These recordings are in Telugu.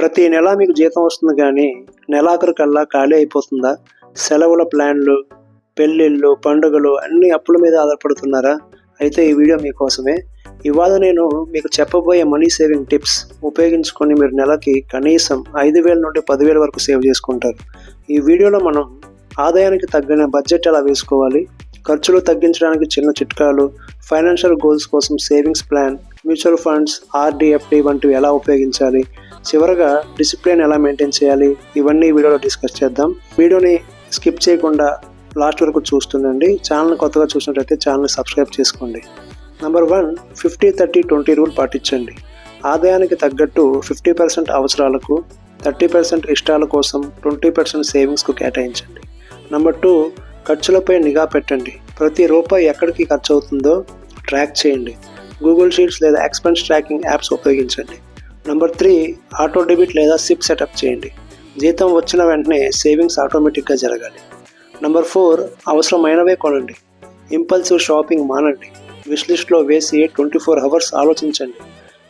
ప్రతి నెల మీకు జీతం వస్తుంది కానీ నెలాఖరు కల్లా ఖాళీ అయిపోతుందా? సెలవుల ప్లాన్లు పెళ్ళిళ్ళు పండుగలు అన్ని అప్పుల మీద ఆధారపడుతున్నారా? అయితే ఈ వీడియో మీకోసమే ఇవాళ నేను మీకు చెప్పబోయే మనీ సేవింగ్ టిప్స్ ఉపయోగించుకొని మీరు నెలకి కనీసం ఐదు వేల నుండి పదివేల వరకు సేవ్ చేసుకుంటారు. ఈ వీడియోలో మనం ఆదాయానికి తగ్గిన బడ్జెట్ ఎలా వేసుకోవాలి? ఖర్చులు తగ్గించడానికి చిన్న చిట్కాలు ఫైనాన్షియల్ గోల్స్ కోసం savings plan mutual funds RD FD వంటివి ఎలా ఉపయోగించాలి? చివరగా డిసిప్లిన్ ఎలా మెయింటైన్ చేయాలి? ఇవన్నీ వీడియోలో డిస్కస్ చేద్దాం. వీడియోని స్కిప్ చేయకుండా లాస్ట్ వరకు చూస్తుండండి. ఛానల్ కొత్తగా చూసినట్లయితే ఛానల్ సబ్స్క్రైబ్ చేసుకోండి. Number one fifty thirty twenty rule పాటించండి. ఆదాయానికి తగ్గట్టు ఫిఫ్టీ పర్సెంట్ అవసరాలకు థర్టీ పర్సెంట్ ఇష్టాల కోసం ట్వంటీ పర్సెంట్ సేవింగ్స్కు కేటాయించండి. నెంబర్ టూ ఖర్చులపై నిఘా పెట్టండి. ప్రతి రూపాయి ఎక్కడికి ఖర్చు అవుతుందో ట్రాక్ చేయండి. గూగుల్ షీట్స్ లేదా ఎక్స్పెన్స్ ట్రాకింగ్ యాప్స్ ఉపయోగించండి. నెంబర్ త్రీ ఆటో డెబిట్ లేదా సిప్ సెటప్ చేయండి. జీతం వచ్చిన వెంటనే సేవింగ్స్ ఆటోమేటిక్గా జరగాలి. నెంబర్ ఫోర్ అవసరమైనవే కొనండి. Impulsive shopping మానండి. విష్ లిస్ట్లో వేసి ట్వంటీ ఫోర్ అవర్స్ ఆలోచించండి.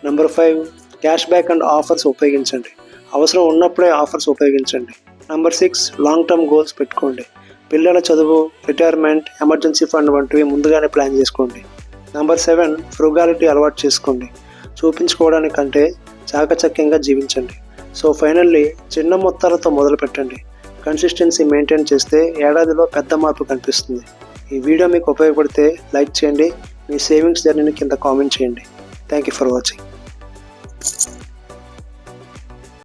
Number five cash back and offers ఉపయోగించండి. అవసరం ఉన్నప్పుడే ఆఫర్స్ ఉపయోగించండి. Number six long term goals పెట్టుకోండి. పిల్లల చదువు రిటైర్మెంట్ ఎమర్జెన్సీ ఫండ్ వంటివి ముందుగానే ప్లాన్ చేసుకోండి. నెంబర్ సెవెన్ ఫ్రూగాలిటీ అలవాటు చేసుకోండి. చూపించుకోవడానికంటే చాకచక్యంగా జీవించండి. సో ఫైనల్లీ చిన్న మొత్తాలతో మొదలు పెట్టండి. కన్సిస్టెన్సీ మెయింటైన్ చేస్తే ఏడాదిలో పెద్ద మార్పు కనిపిస్తుంది. ఈ వీడియో మీకు ఉపయోగపడితే లైక్ చేయండి. మీ సేవింగ్స్ జర్నీని కింద కామెంట్ చేయండి. Thank you for watching.